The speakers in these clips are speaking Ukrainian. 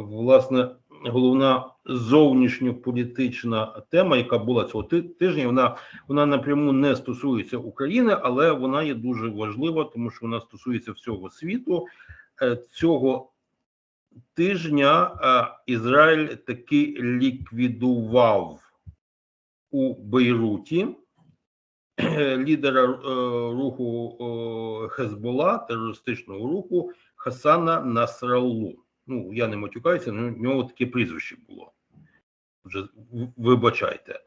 власне головна зовнішньополітична тема, яка була цього тижня. Вона вона напряму не стосується України, але вона є дуже важлива, тому що вона стосується всього світу. Е, Цього тижня е, Ізраїль таки ліквідував у Бейруті е, лідера руху Хезбола, терористичного руху Хасана Насраллу. Ну, я не матюкаюся, але в нього таке прізвище було. Вже вибачайте.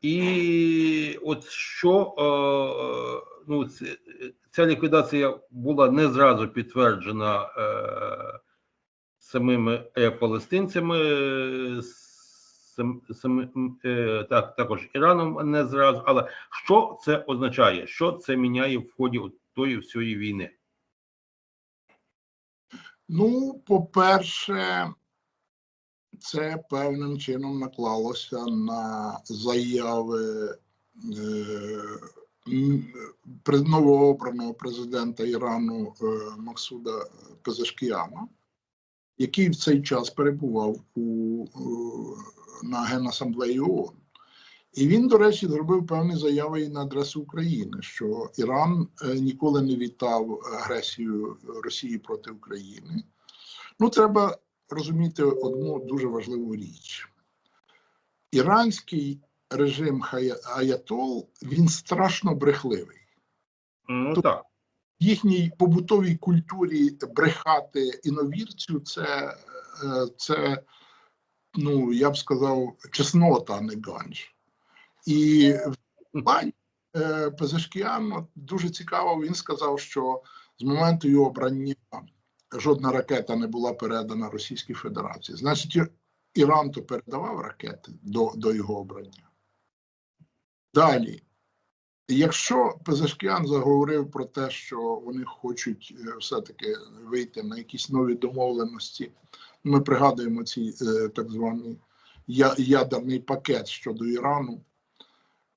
І от що е, ну, це, ця ліквідація була не зразу підтверджена е, самими е, палестинцями, е, сам, е, так, також Іраном не зразу. Але що це означає? Що це міняє в ході тої всієї війни? Ну, по-перше, це певним чином наклалося на заяви е, новообраного президента Ірану е, Максуда Пезешкіана, який в цей час перебував у, е, на Генасамблеї ООН. І він, до речі, зробив певні заяви і на адресу України, що Іран е, ніколи не вітав агресію Росії проти України. Ну, треба розуміти одну дуже важливу річ. Іранський режим Аятол він страшно брехливий. Ну Тут- так. В їхній побутовій культурі брехати іновірцю це, е, це ну, я б сказав, чеснота, а не ганж. І в плані е, Пезешкіан дуже цікаво, він сказав, що з моменту його обрання жодна ракета не була передана Російській Федерації. Значить, Іран то передавав ракети до, до його обрання. Далі. Якщо Пезешкіан заговорив про те, що вони хочуть е, все-таки вийти на якісь нові домовленості, ми пригадуємо ці е, так званий я- ядерний пакет щодо Ірану.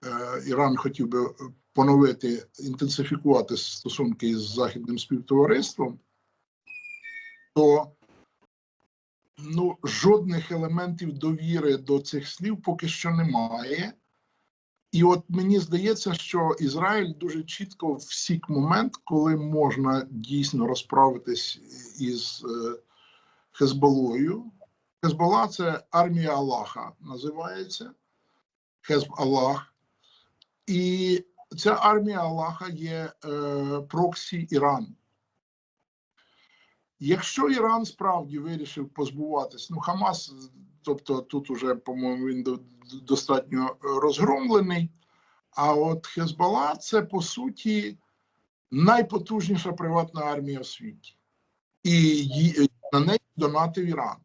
Е, Іран хотів би поновити, інтенсифікувати стосунки із західним співтовариством, то ну, жодних елементів довіри до цих слів поки що немає. І от мені здається, що Ізраїль дуже чітко всік момент, коли можна дійсно розправитись із е, Хезболою. Хезбола це армія Аллаха, називається Хезб Аллах. І ця армія Аллаха є е, проксі Ірану. Якщо Іран справді вирішив позбуватись, ну Хамас, тобто тут уже, по-моєму, він до- достатньо розгромлений. А от Хезбола це по суті найпотужніша приватна армія в світі, і на неї донатив Іран.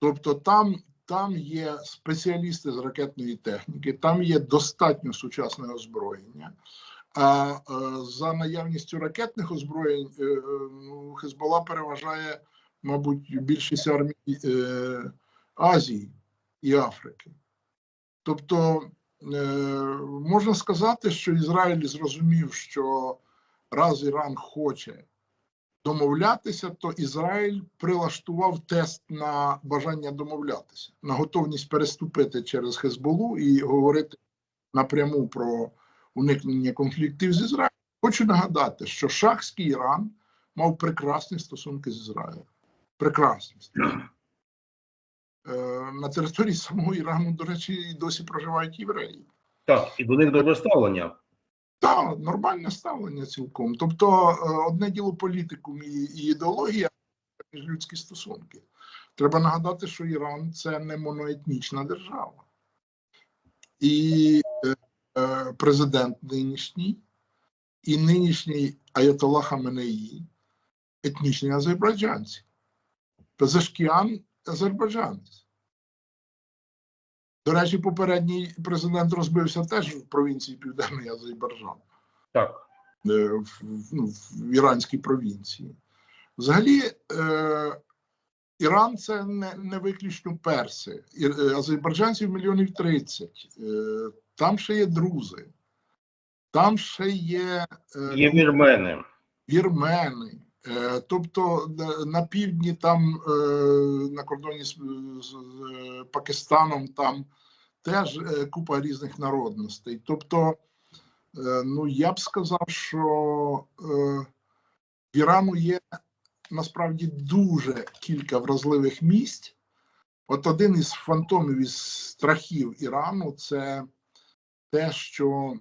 Тобто там, там є спеціалісти з ракетної техніки, там є достатньо сучасне озброєння. А е, за наявністю ракетних озброєнь е, ну, Хезбола переважає, мабуть, більшість армій е, Азії і Африки. Тобто можна сказати, що Ізраїль зрозумів, що раз Іран хоче домовлятися, то Ізраїль прилаштував тест на бажання домовлятися, на готовність переступити через Хезболу і говорити напряму про уникнення конфліктів з Ізраїлем. Хочу нагадати, що шахський Іран мав прекрасні стосунки з Ізраїлем. Прекрасні. Е, На території самого Ірану, до речі, і досі проживають євреї. Так, і до них добре. Так, нормальне ставлення цілком. Тобто, е, одне діло політикум і, ідеологія, а людські стосунки. Треба нагадати, що Іран це не моноетнічна держава. І е, е, президент нинішній, і нинішній Аятолла Хаменеї етнічні азербайджанці. Пезешкіан азербайджанець. До речі, попередній президент розбився теж в провінції Південний Азербайджан Так. е, в, ну, в іранській провінції. Взагалі, е, Іран це не, не виключно перси. Е, азербайджанців мільйонів 30. Е, там ще є друзи, там ще є е, Є вірмени. вірмени, Е, Тобто е, на півдні, там е, на кордоні з, з е, Пакистаном, там теж е, купа різних народностей. Тобто, е, ну я б сказав, що е, в Ірану є насправді дуже кілька вразливих місць. От один із фантомів із страхів Ірану це те, що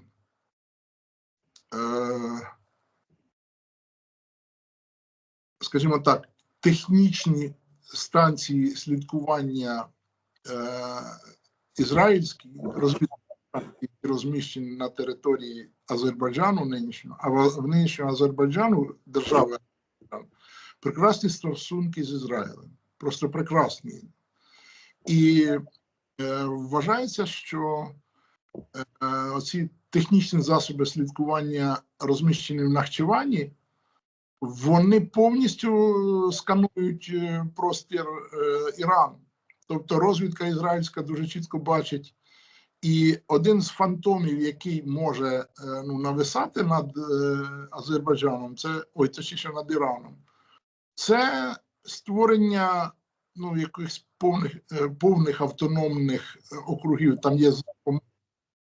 скажімо так, технічні станції слідкування ізраїльські які розміщені на території Азербайджану нинішнього, а в, в нинішнього Азербайджану держави прекрасні стосунки з Ізраїлем, просто прекрасні. І е, вважається, що е, оці технічні засоби слідкування розміщені в Нахчевані, вони повністю сканують е, простір е, Ірану. Тобто розвідка ізраїльська дуже чітко бачить. І один з фантомів, який може е, ну, нависати над е, Азербайджаном, це ой, точніше над Іраном, це створення ну, якихось повних, е, повних автономних округів. Там є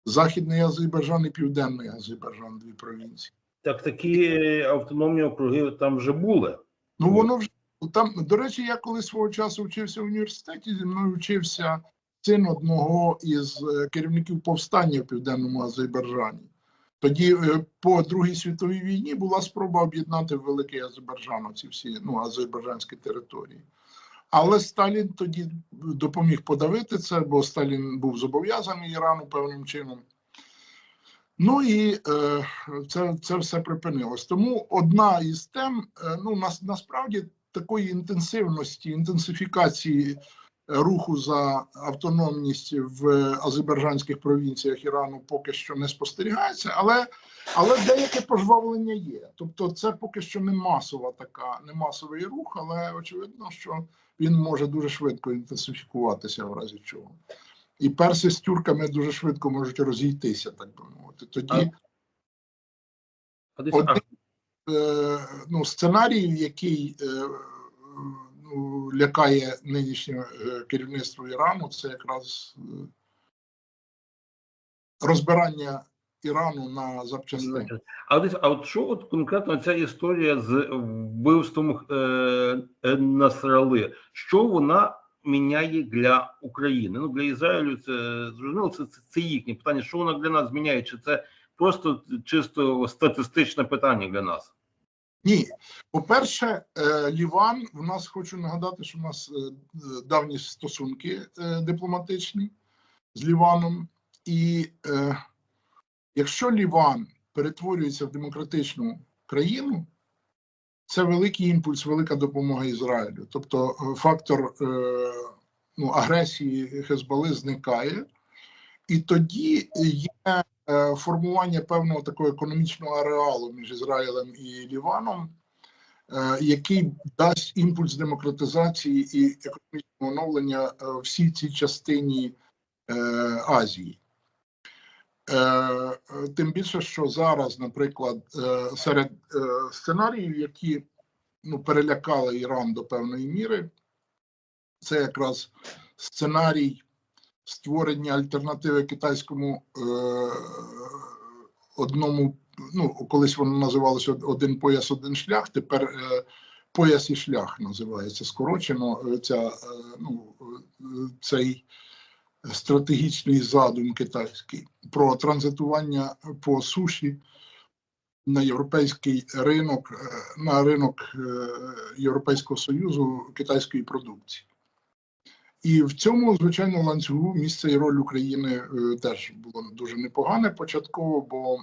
Західний Азербайджан і Південний Азербайджан, дві провінції. Так такі автономні округи там вже були. Ну воно вже там. До речі, я коли свого часу вчився в університеті, зі мною вчився син одного із е, керівників повстання в південному Азербайджані. Тоді е, по Другій світовій війні була спроба об'єднати Великий Азербайджан ці всі ну, азербайджанські території. Але Сталін тоді допоміг подавити це, бо Сталін був зобов'язаний Ірану певним чином. Ну і е, це, це все припинилось. Тому одна із тем, е, ну нас, насправді такої інтенсивності, інтенсифікації руху за автономність в азербайджанських провінціях Ірану поки що не спостерігається, але але деяке пожвавлення є. Тобто, це поки що не масова така, не масовий рух, але очевидно, що він може дуже швидко інтенсифікуватися в разі чого. І перси з тюрками дуже швидко можуть розійтися, так би мовити. Тоді А Один- а, е, ну, сценарій, який е, ну, лякає нинішнє е, керівництво Ірану, це якраз е, розбирання Ірану на запчастини. А десь, а от що от конкретно ця історія з вбивством е, е, Насрали, що вона міняє для України? Ну для Ізраїлю це зрозуміло, це, це, це їхнє питання. Що вона для нас зміняє? Чи це просто чисто статистичне питання для нас? Ні, по-перше, е, Ліван, в нас хочу нагадати, що в нас е, давні стосунки е, дипломатичні з Ліваном, і якщо Ліван перетворюється в демократичну країну, це великий імпульс, велика допомога Ізраїлю. Тобто фактор ну, агресії Хезболи зникає, і тоді є формування певного такого економічного ареалу між Ізраїлем і Ліваном, е, який дасть імпульс демократизації і економічного оновлення е, всій цій частині е, Азії. Е, е, Тим більше, що зараз, наприклад, е, серед е, сценаріїв, які ну, перелякали Іран до певної міри, це якраз сценарій створення альтернативи китайському е, одному. Ну, колись воно називалося один пояс, один шлях. Тепер е, пояс і шлях називається скорочено. е, Ця, е, ну, е, цей стратегічний задум китайський про транзитування по суші на європейський ринок, е, на ринок Європейського Союзу китайської продукції. І в цьому, звичайно, ланцюгу місце і роль України е, теж було дуже непогане початково, бо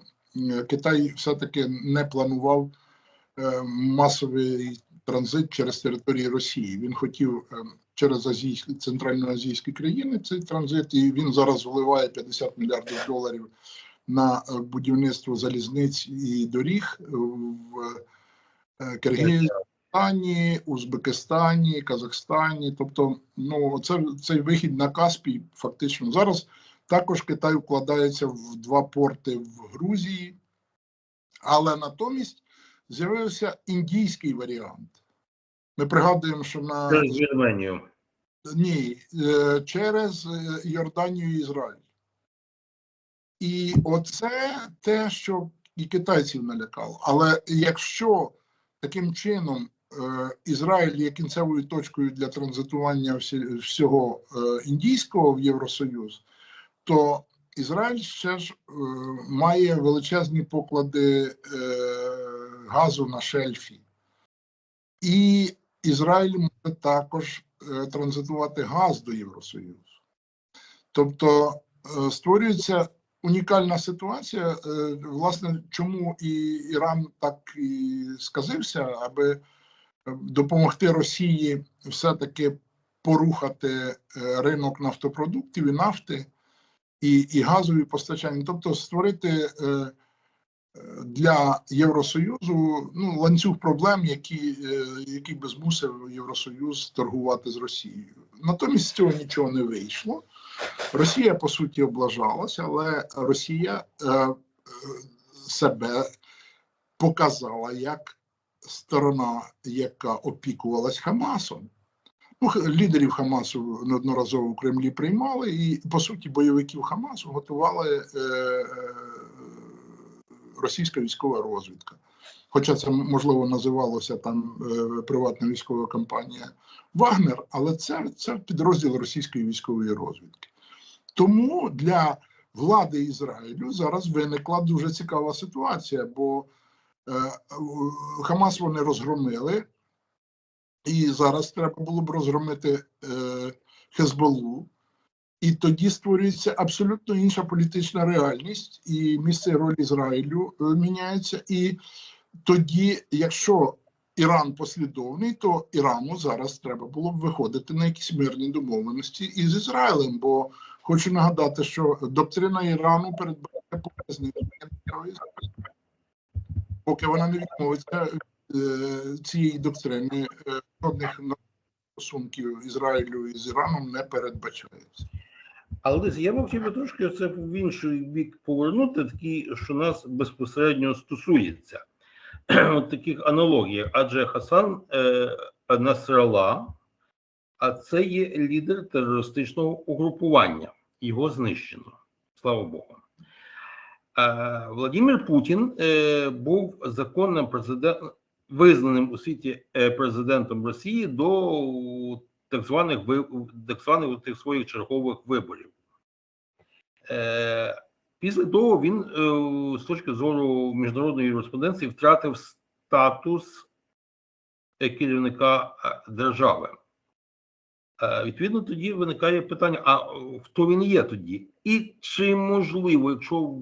Китай все-таки не планував е, масовий транзит через територію Росії. Він хотів е, через азійські центральноазійські країни цей транзит, і він зараз вливає 50 мільярдів доларів на будівництво залізниць і доріг в е, Киргизстані, Узбекистані, Казахстані. Тобто, ну це цей вихід на Каспій фактично зараз. Також Китай вкладається в два порти в Грузії, але натомість з'явився індійський варіант. Ми пригадуємо, що на Через Вірменію. ні, е, через е, Йорданію і Ізраїль. І оце те, що і китайців налякало. Але якщо таким чином Ізраїль є кінцевою точкою для транзитування всього е, індійського в Євросоюз, то Ізраїль ще ж е, має величезні поклади е, газу на шельфі. І Ізраїль може також е, транзитувати газ до Євросоюзу. Тобто е, створюється унікальна ситуація. е, Власне, чому і Іран так і сказився, аби е, допомогти Росії все-таки порухати е, ринок нафтопродуктів і нафти і, і газові постачання, тобто створити е, е, для Євросоюзу ну, ланцюг проблем, які, які би змусив Євросоюз торгувати з Росією. Натомість з цього нічого не вийшло. Росія по суті облажалася, але Росія е, себе показала як сторона, яка опікувалась Хамасом. Ну, лідерів Хамасу неодноразово в Кремлі приймали, і по суті бойовиків Хамасу готували е, е, російська військова розвідка. Хоча це можливо називалося там е, приватна військова компанія Вагнер, але це, це підрозділ російської військової розвідки. Тому для влади Ізраїлю зараз виникла дуже цікава ситуація, бо Хамас вони розгромили, і зараз треба було б розгромити е, Хезболу. І тоді створюється абсолютно інша політична реальність, і місце і роль Ізраїлю е, міняється. І тоді, якщо Іран послідовний, то Ірану зараз треба було б виходити на якісь мирні домовленості із Ізраїлем. Бо хочу нагадати, що доктрина Ірану передбачає Ізраїлю. Поки вона не відмовиться цієї доктрини, жодних стосунків Ізраїлю із Іраном не передбачається. Але я хотів би трошки це в інший бік повернути, такий, що нас безпосередньо стосується. Таких аналогій. Адже Хасан е, Насрала, а це є лідер терористичного угрупування. Його знищено. Слава Богу. Е, Владимир Путін е, був законним президентом, визнаним у світі е, президентом Росії до так званих так званих тих своїх чергових виборів. Після того він з точки зору міжнародної юриспруденції втратив статус керівника держави. Відповідно, тоді виникає питання: а хто він є тоді? І чи можливо, якщо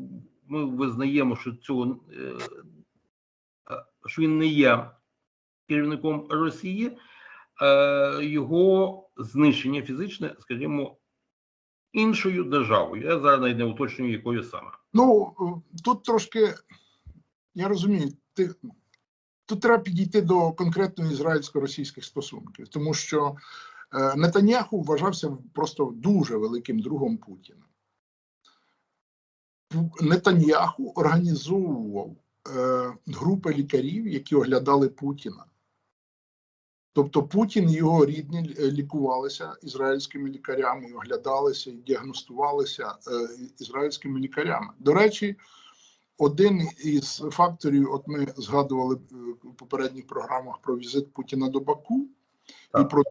ми визнаємо, що цього е, е, що він не є керівником Росії, е, його знищення фізичне, скажімо, іншою державою. Я зараз не уточнюю, якою саме. Ну тут трошки я розумію, ти тут треба підійти до конкретно ізраїльсько-російських стосунків, тому що Нетаньяху вважався просто дуже великим другом Путіна. Нетаньяху організовував е, групи лікарів, які оглядали Путіна. Тобто Путін і його рідні лікувалися ізраїльськими лікарями, і оглядалися і діагностувалися е, ізраїльськими лікарями. До речі, один із факторів, от ми згадували е, в попередніх програмах про візит Путіна до Баку Так. і про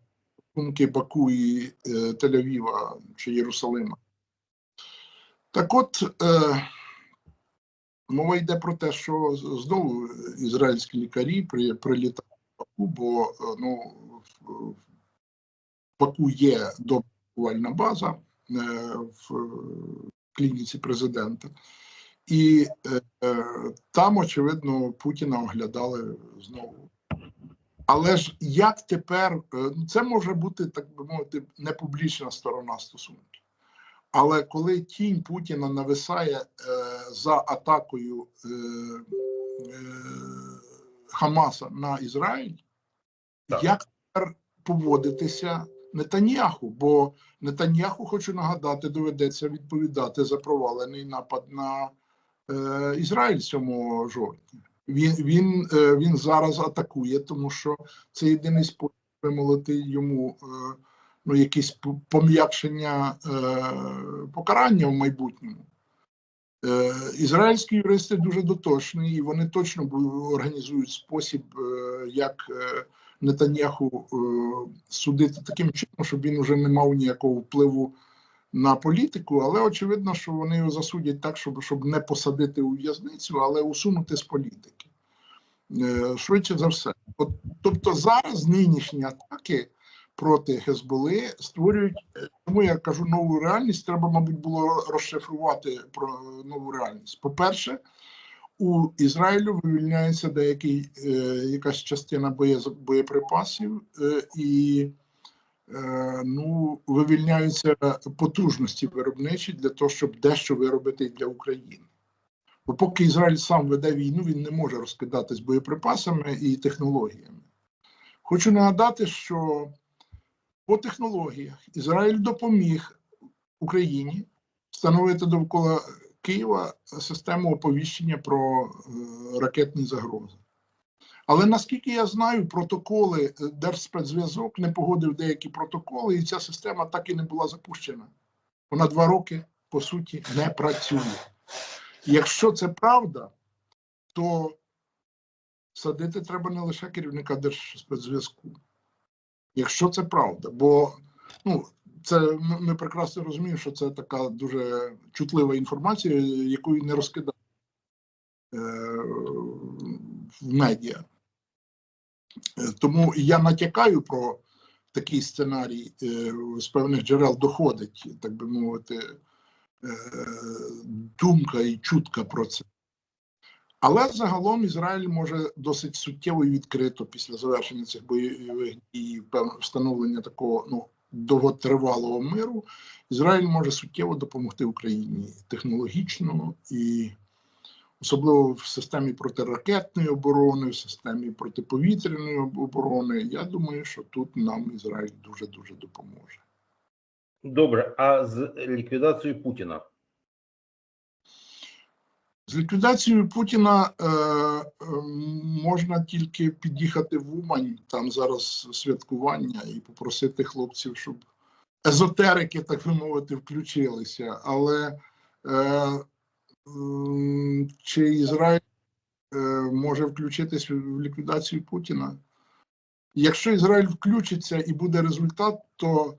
стосунки Баку і е, Тель-Авіва чи Єрусалима. Так от е, мова йде про те, що знову ізраїльські лікарі при, прилітають в Баку, бо е, ну, в, Баку є добра лікувальна база е, в клініці президента. І е, е, там, очевидно, Путіна оглядали знову. Але ж як тепер, е, ну, це може бути, так би мовити, не публічна сторона стосунків. Але коли тінь Путіна нависає е, за атакою е, е, Хамаса на Ізраїль, Так. як тепер поводитися Нетаньяху? Бо Нетаньяху, хочу нагадати, доведеться відповідати за провалений напад на е, Ізраїль 7 жовтня. Він, він, е, він зараз атакує, тому що це єдиний спосіб вимолити йому е, ну, якісь пом'якшення е, покарання в майбутньому. Е, Ізраїльські юристи дуже дотошні, і вони точно організують спосіб, е, як е, Нетаньяху е, судити таким чином, щоб він уже не мав ніякого впливу на політику, але очевидно, що вони його засудять так, щоб, щоб не посадити у в'язницю, але усунути з політики. Е, Швидше за все. От, тобто зараз нинішні атаки проти Хезболи створюють, е, тому я кажу нову реальність. Треба, мабуть, було розшифрувати про нову реальність. По-перше, у Ізраїлю вивільняється деякий е, якась частина боє, боєприпасів е, і е, ну, вивільняються потужності виробничі для того, щоб дещо виробити для України. Бо поки Ізраїль сам веде війну, він не може розкидатись боєприпасами і технологіями. Хочу нагадати, що по технологіях Ізраїль допоміг Україні встановити довкола Києва систему оповіщення про е, ракетні загрози. Але наскільки я знаю, протоколи е, Держспецзв'язок не погодив деякі протоколи, і ця система так і не була запущена. Вона два роки, по суті, не працює. Якщо це правда, то садити треба не лише керівника Держспецзв'язку. Якщо це правда, бо ну, це ми, ми прекрасно розуміємо, що це така дуже чутлива інформація, якою не розкидає е, в медіа. Е, Тому я натякаю про такий сценарій е, з певних джерел доходить, так би мовити, думка і чутка про це. Але загалом Ізраїль може досить суттєво і відкрито після завершення цих бойових дій, встановлення такого ну, довготривалого миру. Ізраїль може суттєво допомогти Україні технологічно і особливо в системі протиракетної оборони, в системі протиповітряної оборони. Я думаю, що тут нам Ізраїль дуже дуже допоможе. Добре, а з ліквідацією Путіна? З ліквідацією Путіна е, е, можна тільки під'їхати в Умань, там зараз святкування, і попросити хлопців, щоб езотерики, так би мовити, включилися. Але е, м, чи Ізраїль е, може включитись в ліквідацію Путіна? Якщо Ізраїль включиться і буде результат, то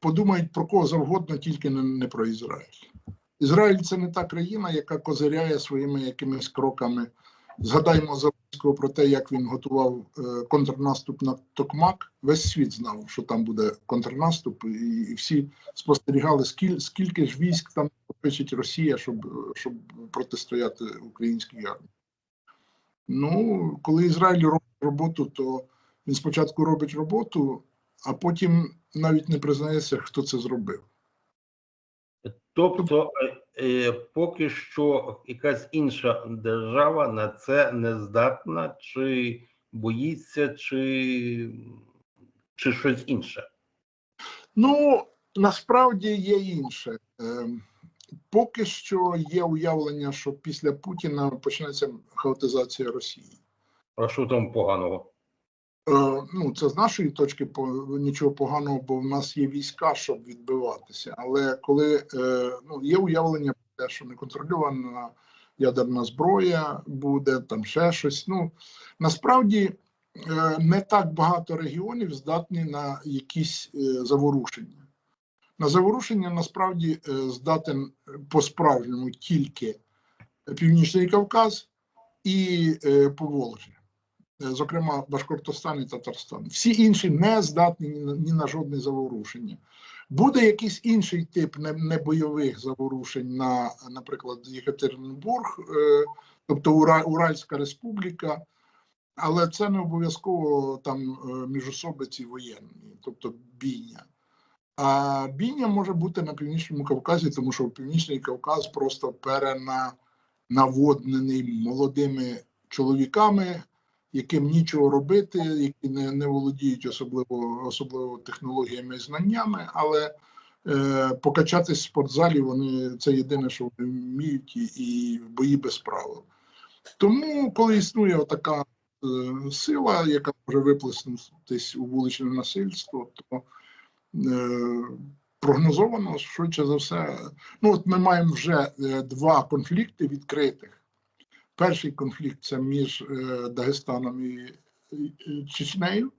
подумають про кого завгодно, тільки не, не про Ізраїль. Ізраїль це не та країна, яка козиряє своїми якимись кроками. Згадаймо Зеленського про те, як він готував е, контрнаступ на Токмак. Весь світ знав, що там буде контрнаступ, і, всі спостерігали, скіль, скільки ж військ там пишеть Росія, щоб, щоб протистояти українській армії. Ну, коли Ізраїль робить роботу, то він спочатку робить роботу, а потім навіть не признається, хто це зробив. Тобто, е, е, поки що якась інша держава на це не здатна, чи боїться, чи, чи щось інше. Ну, насправді є інше. Ем, Поки що є уявлення, що після Путіна почнеться хаотизація Росії. А що там поганого? Е, Ну, це з нашої точки нічого поганого, бо в нас є війська, щоб відбиватися. Але коли е, ну, є уявлення про те, що неконтрольована ядерна зброя буде, там ще щось. Ну насправді е, не так багато регіонів здатні на якісь заворушення. На заворушення насправді здатен по-справжньому тільки Північний Кавказ і Поволжя е, зокрема Башкортостан і Татарстан. Всі інші не здатні ні на, жодне заворушення. Буде якийсь інший тип небойових заворушень на, наприклад, Єкатеринбург, е, тобто Уральська Республіка, але це не обов'язково там е, міжособиці воєнні, тобто бійня. А бійня може бути на північному Кавказі, тому що Північний Кавказ просто перенаводнений молодими чоловіками, яким нічого робити, які не, не володіють особливо, особливо технологіями і знаннями, але е, покачатись в спортзалі вони це єдине, що вони вміють, і, і бої без правил. Тому, коли існує така е, сила, яка може виплеснутись у вуличне насильство, то е, прогнозовано швидше за все. Ну, от ми маємо вже е, два конфлікти відкритих. Перший конфлікт це між е, Дагестаном і, Чечнею.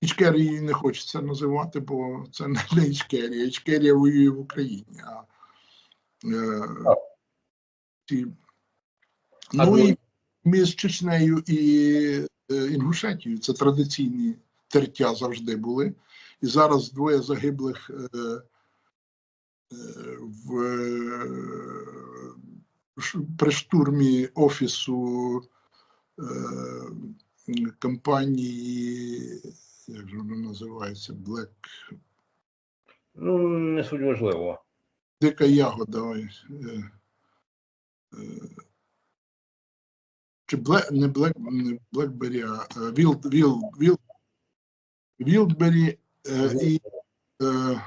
Ічкерії не хочеться називати, бо це не Ічкерія. Ічкерія воює в Україні. А, е, ці, А ну і між Чечнею і е, Інгушетією це традиційні тертя завжди були. І зараз двоє загиблих е, е, в, при штурмі офісу е, компанії, як же вона називається, Black, Ну, не суть важливо. Дика Ягода. е, е, Чи Black, не Black, не Blackberry, а Wild, Wild, Wild, Wildberry, е, і е,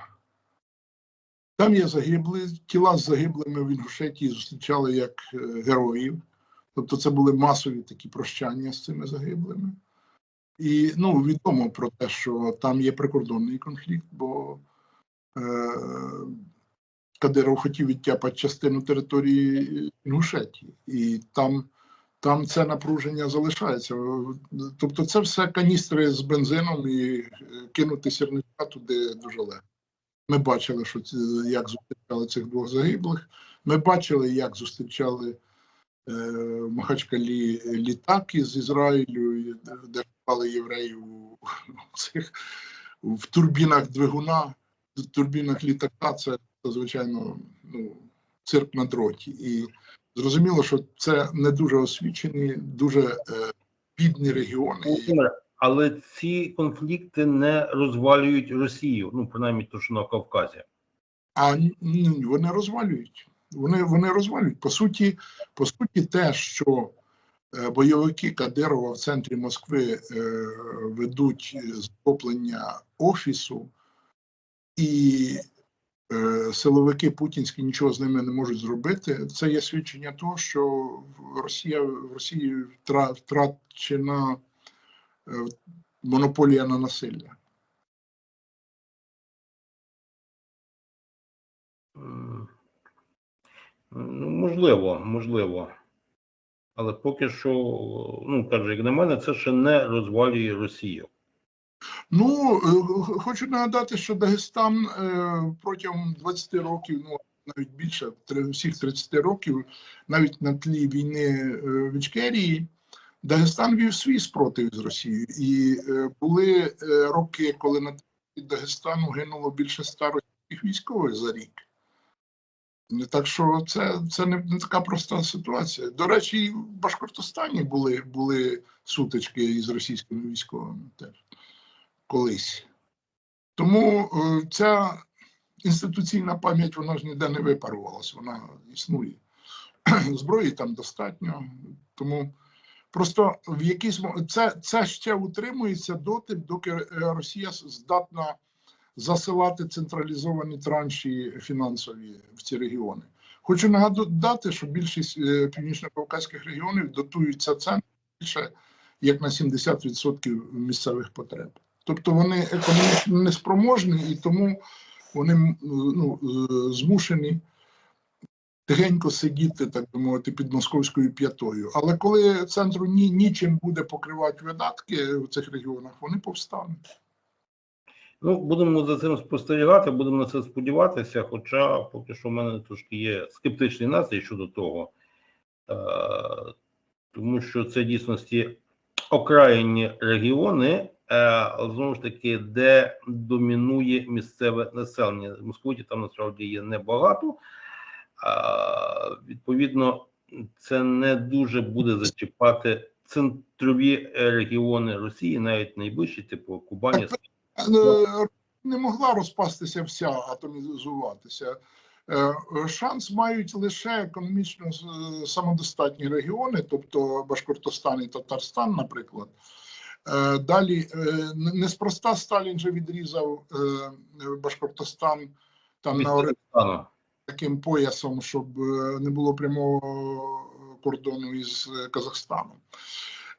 там є загиблі, тіла з загиблими в Інгушетії зустрічали як е, героїв. Тобто це були масові такі прощання з цими загиблими. І ну, відомо про те, що там є прикордонний конфлікт, бо е, Кадиров хотів відтяпати частину території Інгушетії. І там, там це напруження залишається. Тобто, це все каністри з бензином і е, кинути сірника туди дуже легко. Ми бачили, що ці, як зустрічали цих двох загиблих. Ми бачили, як зустрічали е, Махачкалі літак із Ізраїлю, де- шукали євреїв у, цих в турбінах двигуна, в турбінах літака. Це звичайно, ну, цирк на дроті. І зрозуміло, що це не дуже освічені, дуже е, бідні регіони. Але ці конфлікти не розвалюють Росію, ну принаймні то, що на Кавказі. А вони розвалюють. Вони, вони розвалюють. По суті, по суті, те, що е, бойовики Кадирова в центрі Москви е, ведуть захоплення офісу, і е, силовики путінські нічого з ними не можуть зробити. Це є свідчення того, що Росія в Росії втра- втрачена монополія на насилля. Ну, можливо, можливо. Але поки що, ну каже, як на мене, це ще не розвалює Росію. Ну, е, хочу нагадати, що Дагестан е, протягом 20 років, ну навіть більше всіх 30 років, навіть на тлі війни е, в Ічкерії, Дагестан вів свій спротив з Росією. І е, були е, роки, коли на Дагестану гинуло більше ста російських військових за рік. Так що це, це не, не така проста ситуація. До речі, і в Башкортостані були, були сутички із російськими військовими теж колись. Тому е, ця інституційна пам'ять вона ж ніде не випарувалась, вона існує. Зброї там достатньо. Тому просто в якийсь це, це ще утримується доти, доки е, Росія здатна засилати централізовані транші фінансові в ці регіони. Хочу нагадати, що більшість е, північно-кавказьких регіонів дотуються центром більше як на 70% місцевих потреб. Тобто вони економічно неспроможні і тому вони ну, е, змушені тихенько сидіти, так би мовити, під московською п'ятою. Але коли центру ні, нічим буде покривати видатки в цих регіонах, вони повстануть. Ну, будемо за цим спостерігати, будемо на це сподіватися. Хоча поки що в мене трошки є скептичний настрій щодо того, е, тому що це в дійсності окраїнні регіони, е, знову ж таки, де домінує місцеве населення. Московиті там насправді є небагато. Відповідно, це не дуже буде зачіпати центрові е, регіони Росії, навіть найближчі, типу Кубані. Е, Не могла розпастися вся, атомізуватися. Е, Шанс мають лише економічно самодостатні регіони, тобто Башкортостан і Татарстан, наприклад. Е, Далі е, неспроста Сталін же відрізав е, Башкортостан там на Стану. Таким поясом, щоб е, не було прямого кордону із е, Казахстаном.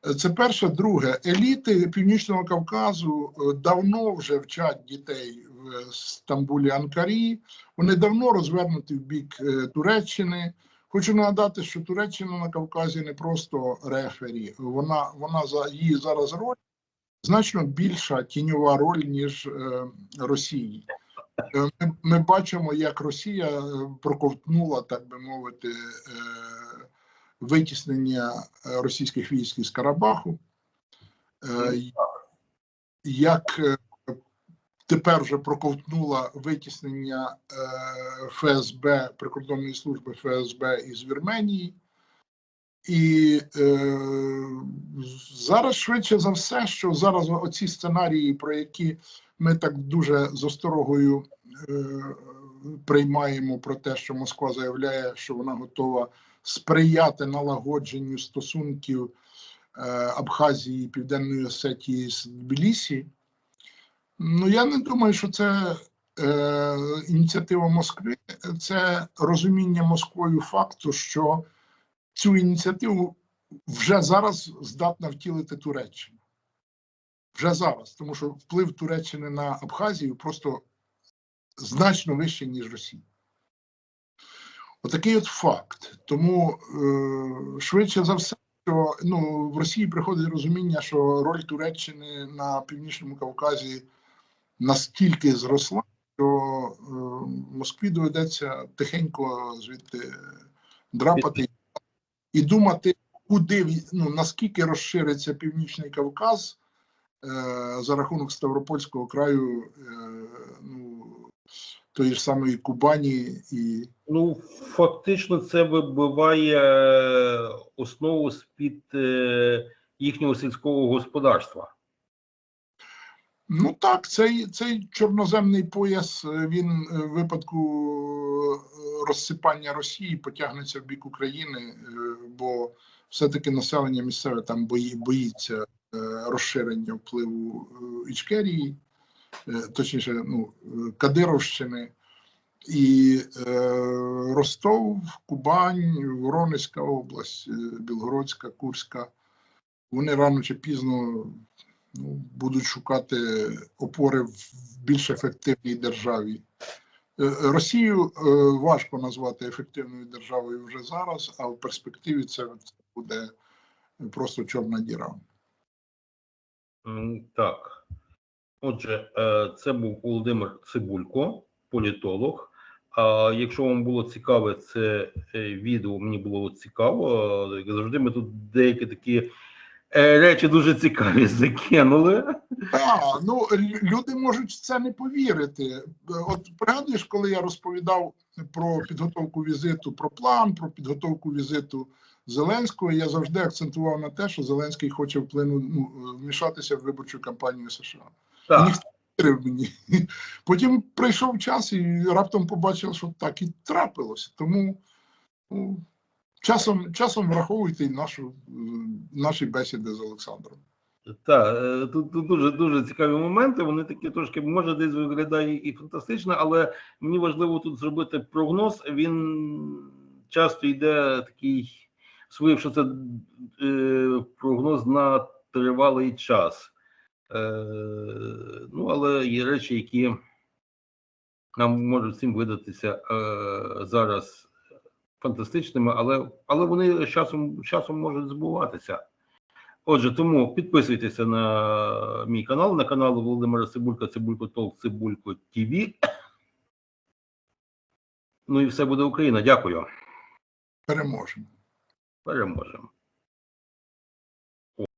Е, Це перше. Друге, еліти Північного Кавказу е, давно вже вчать дітей в Стамбулі Анкарі. Вони давно розвернуті в бік е, Туреччини. Хочу нагадати, що Туреччина на Кавказі не просто рефері, вона, вона за її зараз роль значно більша тіньова роль, ніж е, Росії. Е, Ми, ми бачимо, як Росія е, проковтнула, так би мовити, е, витіснення російських військ із Карабаху. Як тепер вже проковтнула витіснення ФСБ, прикордонної служби ФСБ із Вірменії. І е, зараз швидше за все, що зараз оці сценарії, про які ми так дуже з осторогою е, приймаємо про те, що Москва заявляє, що вона готова сприяти налагодженню стосунків е, Абхазії Південної Осетії з Тбілісі. Ну я не думаю, що це е, ініціатива Москви, це розуміння Москвою факту, що цю ініціативу вже зараз здатна втілити Туреччина. Вже зараз, тому що вплив Туреччини на Абхазію просто значно вищий, ніж Росія. Отакий от факт. Тому е, швидше за все, що ну, в Росії приходить розуміння, що роль Туреччини на Північному Кавказі настільки зросла, що е, Москві доведеться тихенько звідти драпати і думати, куди ну, наскільки розшириться Північний Кавказ е, за рахунок Ставропольського краю, е, ну, тої ж самої Кубані і Ну, фактично, це вибиває основу з-під е, їхнього сільського господарства. Ну так, цей, цей чорноземний пояс е, він е, в випадку е, розсипання Росії потягнеться в бік України, бо все-таки населення місцеве там бої, боїться розширення впливу Ічкерії, точніше, ну, Кадировщини. І е, Ростов, Кубань, Воронезька область, Білгородська, Курська. Вони рано чи пізно ну, будуть шукати опори в більш ефективній державі. Е, Росію е, важко назвати ефективною державою вже зараз, а в перспективі це, буде просто чорна діра. Так. Отже, е, це був Володимир Цибулько, політолог. А якщо вам було цікаве це відео, мені було цікаво. Як завжди, ми тут деякі такі речі дуже цікаві закинули. Так, ну люди можуть в це не повірити. Е, От пригадуєш, коли я розповідав про підготовку візиту, про план, про підготовку візиту Зеленського, я завжди акцентував на те, що Зеленський хоче вплинути ну, вмішатися в виборчу кампанію США. Так, ніхто не вірив мені. Потім прийшов час і раптом побачив, що так і трапилося. Тому ну, часом, часом враховуйте і нашу, е, наші бесіди з Олександром. Так, е, тут, тут дуже дуже цікаві моменти. Вони такі трошки може десь виглядає і фантастично, але мені важливо тут зробити прогноз. Він часто йде такий своїв, що це е, прогноз на тривалий час. Е, ну, але є речі, які нам можуть всім видатися е, зараз фантастичними, але, але вони з часом, часом можуть збуватися. Отже, тому підписуйтеся на мій канал, на канал Володимира Цибулька, Цибулько Толк, Цибулько ТВ. Ну і все буде Україна. Дякую. Переможемо. Переможемо.